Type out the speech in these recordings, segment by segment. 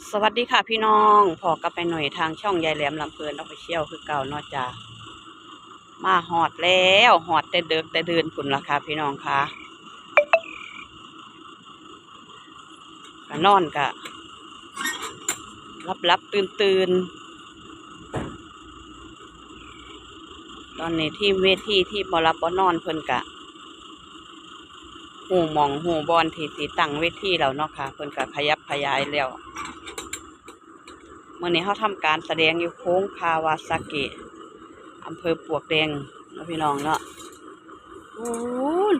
สวัสดีค่ะพี่น้องพอกลับไปหน่อยทางช่องยายแหลมลำเพลินออฟฟิเชี่ยลคือเก่านอกจากมาหอดแล้วหอดแต่เดิกแต่เดินผุนราคาพี่น้องค่ะกะนอนกะรับรับตื่นตื่นตอนนี้ที่เวทีที่บอรับบอนอนเพิ่นกะหูหมองหูบอลที่สีตั้งเวทีแล้วเนาะค่ะเพิ่นก็ขยับขยายแล้ว มื่อนี้เขาทำการแสดงอยู่โค้งคาวาซากิอำเภอปวกแดงนะพี่น้องเนาะโอ้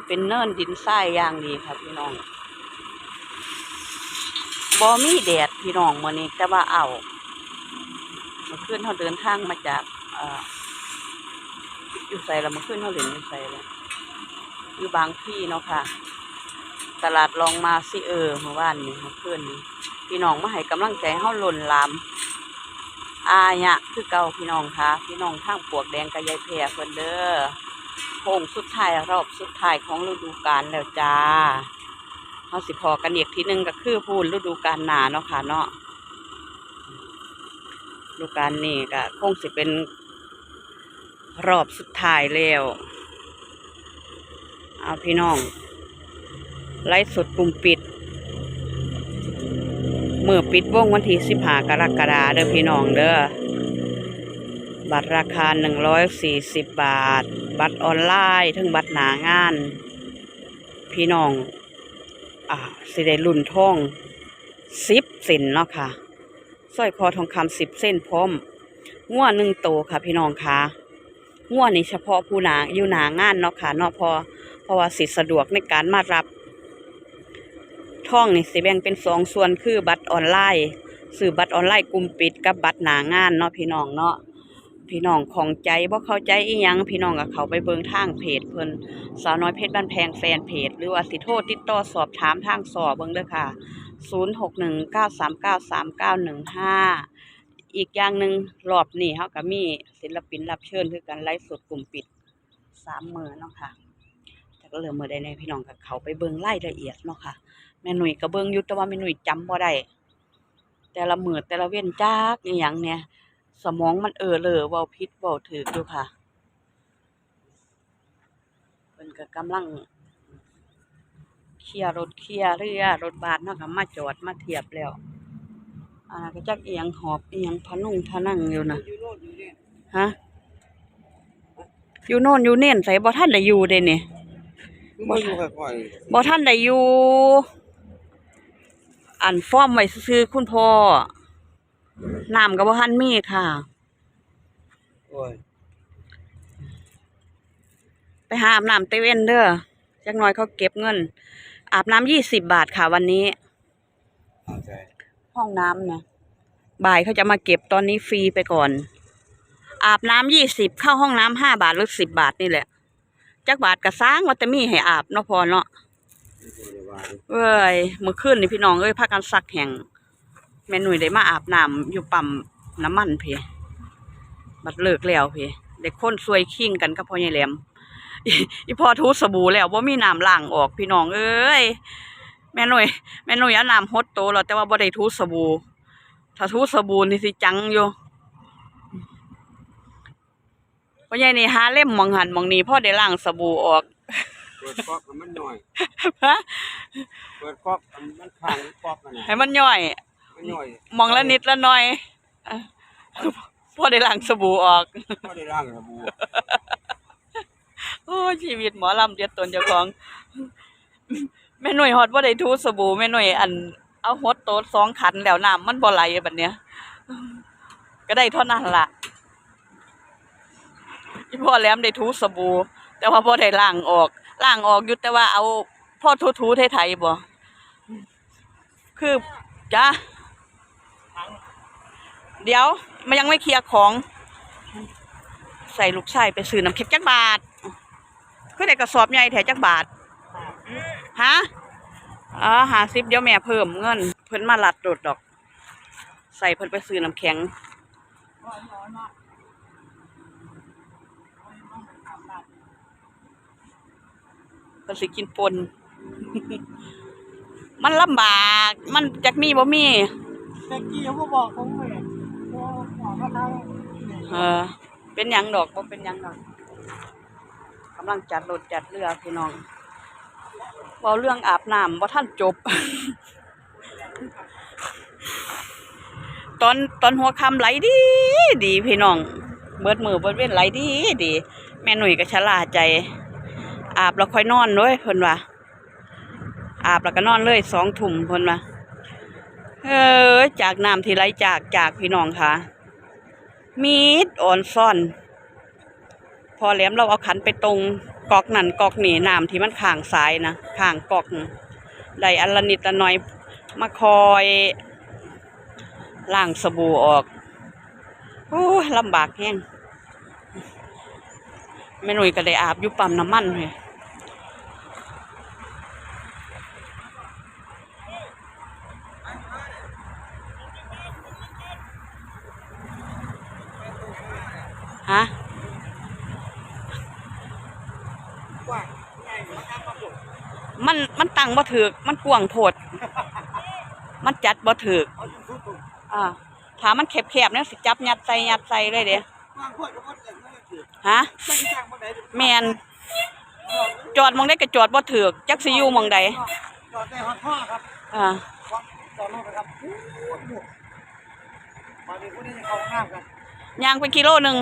เป็นเนินดินทรายอย่างดีครับพี่น้องบ่มีแดดพี่น้องมื่อนี้แต่ว่าเอาเมื่อคืนเขาเดินทางมาจากอ่ออยู่ใส่ละเมื่อคืนเขาเดินอยู่ใส่ละอยู่บางพี่เนาะค่ะ ตลาดลองมาซิเออเมื่อวานนี้เมื่อคืนนี้พี่น้องมาให้กำลังใจเฮาหล่นลาม อายะคือเก่าพี่น้องค่ะ พี่น้องทางปวกแดงกับยายแพรเพิ่นเด้อโค้งสุดท้ายรอบสุดท้ายของฤดูกาลแล้วจ้าเฮาสิพอกันอีกทีหนึงก็คือพูนฤดูกาลหนาเนาะค่ะเนาะฤดูกาลนี้ก็คงสิเป็นรอบสุดท้ายแล้วเอาพี่น้องไลฟ์สดกลุ่มปิด มื่อปิดวงวันที่สิบหากรกฎาเด้อพี่น้องเด้อบัตรราคาหนึ่งร้อยสี่สิบบาท บัตรออนไลน์ทั้งบัตรหนางาน พี่น้องอ่าสิได้รุ่นท่องสิบเส้นเนาะค่ะสร้อยคอทองคำสิบเส้นพร้อมง่วหนึ่งโตค่ะ พี่น้องค่ะง่วนี่เฉพาะผู้หนาอยู่หนางานเนาะค่ะเนาะพอเพราะว่าสิสะดวกในการมารับ ท่องนี่สิแบ่งเป็นสองส่วนคือบัตรออนไลน์สื่อบัตรออนไลน์กลุ่มปิดกับบัตรหนางานเนาะพี่น้องเนาะพี่น้องของใจบ่เข้าใจอีหยังพี่น้องก็เขาไปเบิ่งทางเพจเพิ่นสาวน้อยเพชรบ้านแพงแฟนเพจ หรือว่าสิโทรติดต่อสอบถามทางสอบเบิ่งเด้อค่ะ 0619393915 อีกอย่างหนึ่งรอบนี้เฮาก็มีศิลปินรับเชิญคือกันไลฟ์สดกลุ่มปิดสามมือเนาะค่ะแต่ก็เหลือมือใดแน่พี่น้องก็เขาไปเบิ่งรายละเอียดเนาะค่ะ แม่หนุ่ยก็เบิ่งอยู่แต่ว่าแม่หนุ่ยจำบ่ได้แต่ละมื้อแต่ละเว้นจักอีหยังเนี่ย สมองมันเออเลอเว้าผิดเว้าถูกอยู่ค่ะเพิ่นก็กำลังเคลียร์รถเคลียร์เรือรถบัสเนาะก็มาจอดมาเทียบแล้วอันนั้นก็จักอีหยังหอบอีหยังพะนุ่งพะนั่งอยู่น่ะฮะอยู่โน่นอยู่เน่นใส่บ่ทันได้อยู่เด้นี่บ่อยู่ค่อยบ่ทันได้อยู่ อันฟ้อมไว้ซื้อๆคุณพ่อน้ำก็บ่ทันมีค่ะๆโอ้ยไปหาอาบน้ำเตเว่นเด้อจักหน่อยเขาเก็บเงิน อาบน้ำยี่สิบบาทค่ะวันนี้ เอาใจห้องน้ำเนี่ยบ่ายเขาจะมาเก็บตอนนี้ฟรีไปก่อน อาบน้ำยี่สิบเข้าห้องน้ำห้าบาทหรือสิบบาทนี่แหละจักบาทกระซ้างว่าจะมีให้อาบเนาะพอเนาะ ไม่ได้ว่าดิเอ้ยเมื่อคืนนี่พี่น้องเอ้ยพากันซักแห่งแม่หนุ่ยได้มาอาบน้ำอยู่ปั๊มน้ำมันเพบัดเลิกแล้วเพได้คนซวยคิงกันกับพ่อใหญ่แหลมอีอีพอทูสบู่แล้วว่ามีน้ำล้างออกพี่น้องเอ้ยแม่หนุ่ยแม่หนุ่ยเอาน้ำฮดโตแล้วแต่ว่าบ่ได้ทูสบู่ถ้าทูสบู่นี่สิจังอยู่พ่อใหญ่นี่หาเล่มมองหันมองนี้พ่อได้ล้างสบู่ออก เปิดก๊อกให้มันหน่อย ฮะเปิดก๊อกให้มันค้างก๊อกนั่นน่ะให้มันย่อย มันหน่อยมองละนิดละหน่อยอะพอได้ล้างสบู่ออกบ่ได้ล้างสบู่โอ้ชีวิตหมอลำเดียดตนเจ้าของ แม่หน่วยฮอดว่าได้ทูสบู่แม่หน่วยอัน เอาฮดโต๊ดสองขันแล้วน้ำมันบ่ไหลบัดเนี้ยก็ได้เท่านั้นล่ะอีพ่อแหลมได้ทูสบู่แต่ว่าบ่ได้ล้างออก ล้างออกอยู่แต่ว่าเอาพ่อทูๆไทยๆบ่คือจ้าเดี๋ยวมันยังไม่เคลียร์ของ ใส่ลูกชายไปซื้อน้ำเค็มจักบาทคือได้กระสอบใหญ่แถจักบาทฮะอ๋อหาซิบเดี๋ยวแม่เพิ่มเงิน เพิ่นมาลัดโดดดอก ใส่เพิ่นไปซื้อน้ำแข็ง เพิ่นสิกินปน มันลำบาก มันจักมีบ่มีแต่กี้เขาบอกผมเลยบอกว่าทางเออ เป็นหยังดอกบ่เป็นหยังดอกกำลังจัดรถจัดเรือพี่น้องเว้าเรื่องอาบน้ำบ่ท่านจบ ตอนตอนหัวค่ำไหลดี ดีพี่น้อง เบิดมือเบิดเว้นไหลดีดี แม่หนุ่ยก็ชะล่าใจ อาบแล้วค่อยนอนด้วยเพิ่นว่าอาบแล้วก็นอนเลยสองทุ่มเพิ่นว่าเออจากน้ำที่ไหลจากจากพี่น้องค่ะมีดอ่อนซ่อน พอแหลมเราเอาขันไปตรงกอกนั่นกอกนี่น้ำที่มันข้างซ้ายนะข้างกอกได้อันละนิดละหน่อยมาคอยล้างสบู่ออกโอ้ลำบากแห้งแม่หนุ่ยก็ได้อาบอยู่ปั๊มน้ำมันเลยฮะ ว่าไง มาทำมาปลุกมันมันตั้งบ่ถือกมันกวางโพด มันจัดบ่ถือกเอาอยู่ทุกตุ่มอ่าถ้ามันแคบๆเนี่ยสิจับยัดใส่ยัดใส่เลยเด้วางขวดกับมันอย่างนั้นคือฮะไม่ที่ทางมันไหนแมนจอดหมองได้ก็จอดบ่ถือกจักสิอยู่หมองใดจอดในฮอตพ่อครับอ่าจอดรถนะครับโอ้โหมาดีคนนี้จะเข้าห้องน้ำกันยางไปกิโลหนึง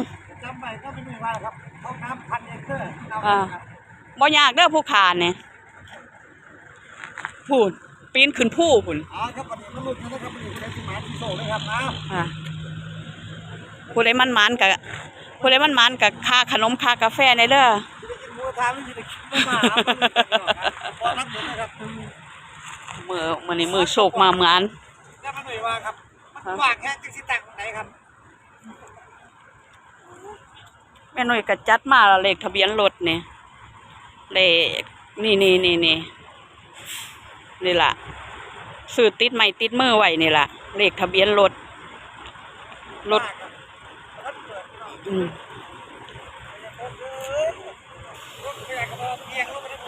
จำไปก็ไม่มีว่าครับห้องน้ำพันเอเคอร์เราอ่าครั บบ่ยากเด้อผู้ขานเนี่ยพูดปีนขึ้นผู้พุ่นอ๋อครับวันนี้มันหลุดนะครับวันนี้คุณได้สิมาที่โซ่เลยครับนะอ่าผู้ใดมันมันๆกับผู้ใดมันมันๆกับค่าขนมค่ากาแฟในเด้อที่ได้กินหมูกระทะไม่ใช่ได้กินไม่มาครับพอรับหมดนะครับมือมื้อนี้มือโชคมาเหมือนแล้วมันหน่วยว่าครับมันว่างแค่จังสิตังไหนครับแม่หน่วยก็จัดมาแล้วเลขทะเบียนรถนี่ เลขนี่นี่นี่นี่นี่ละซื้อติดไม้ติดมือไหวนี่ละเลขทะเบียนรถรถ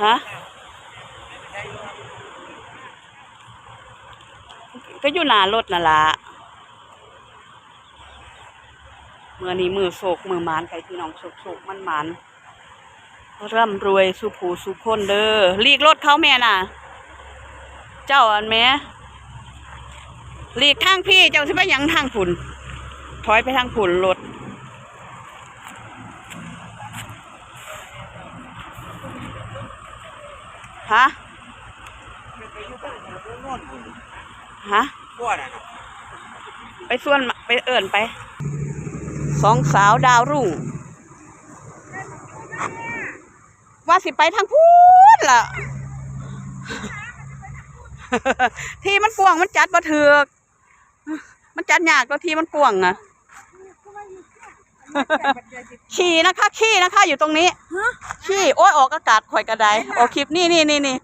ฮะก็อยู่หน้ารถนั่นละเมื่อนี้มือโศกมือหมานไก่พี่น้องโศกโศกมันหมาน ร่ำรวยสุผูสุคนเด้อลีกรถเขาแม่น่ะ เจ้าอันแม่หลีกทางพี่เจ้าสิไปหยังทางผุนถอยไปทางผุนรถฮะฮะบ้วนอะไปส่วนมาไปเอิ่นไป สองสาวดาวรุ่ง ว่าสิไปทางพูนล่ะ ที่มันกวางมันจัดบ่เถือกมันจัดยากตัวที่มันกวางอะขี่นะคะขี่นะคะ อยู่ตรงนี้ขี่โอ้ยออกอากาศข่อยกระไดออกคลิปนี่นี่นี่นี่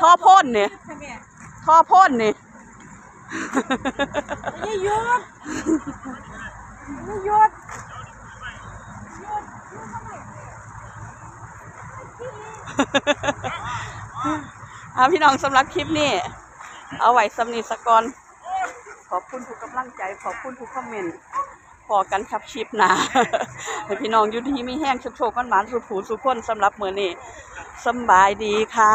ท่อพ่นเนี่ยท่อพ่นนี่ไม่ยุดไม่ยุด อาพี่น้องสำหรับคลิปนี้ เอาไว้สำนีสกอนขอบคุณทุกกำลังใจ ขอบคุณทุกคอมเมนต์พอกันครับชิปนะให้พี่น้องอยู่ดีมีแห้งโชกๆกันหมานสุขผูสุขคนสำหรับมือนี้สบายดีค่ะ